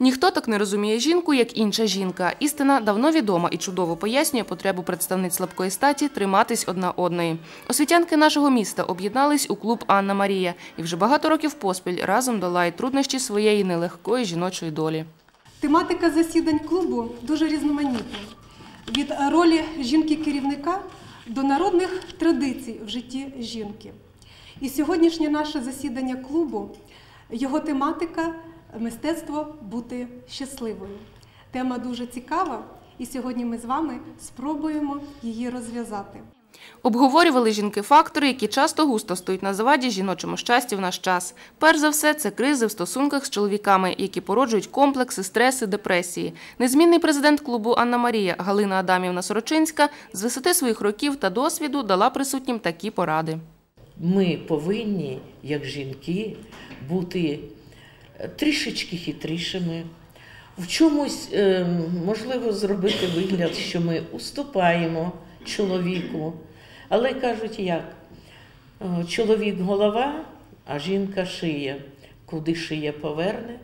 Ніхто так не розуміє жінку, як інша жінка. Істина давно відома і чудово пояснює потребу представниць слабкої статі триматись одна одної. Освітянки нашого міста об'єднались у клуб Анна Марія і вже багато років поспіль разом долають труднощі своєї нелегкої жіночої долі. Тематика засідань клубу дуже різноманітна. Від ролі жінки-керівника до народних традицій в житті жінки. І сьогоднішнє наше засідання клубу, його тематика мистецтво бути щасливою. Тема дуже цікава, і сьогодні ми з вами спробуємо її розв'язати. Обговорювали жінки фактори, які часто густо стоять на заваді жіночому щасті в наш час. Перш за все, це кризи в стосунках з чоловіками, які породжують комплекси, стреси, депресії. Незмінний президент клубу Анна Марія Галина Адамівна Сорочинська з висоти своїх років та досвіду дала присутнім такі поради. Ми повинні, як жінки, бути трішечки хитрішими, в чомусь е, можливо зробити вигляд, що ми уступаємо чоловіку. Але кажуть як? Е, Чоловік голова, а жінка шия. Куди шия поверне,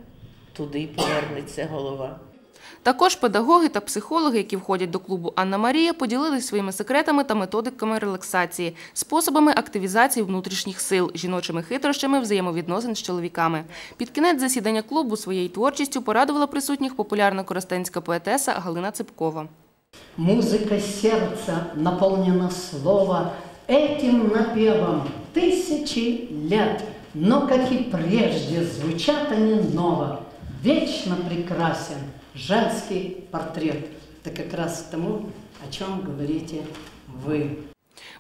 туди повернеться голова. Також педагоги та психологи, які входять до клубу Анна Марія, поділились своїми секретами та методиками релаксації, способами активізації внутрішніх сил, жіночими хитрощами взаємовідносин з чоловіками. Під кінець засідання клубу своєю творчістю порадувала присутніх популярна коростенська поетеса Галина Ципкова. Музыка сердца наполнена слова Этим напевом тысячи лет, Но, как и прежде, звучат они ново. Вечно прекрасен женский портрет. Это как раз тому, о чем говорите вы.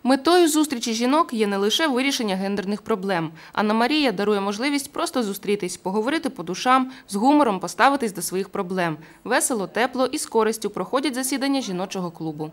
Метою зустрічі жінок є не лише вирішення гендерних проблем. Анна Марія дарує можливість просто зустрітись, поговорити по душам, з гумором поставитись до своїх проблем. Весело, тепло і з користю проходять засідання жіночого клубу.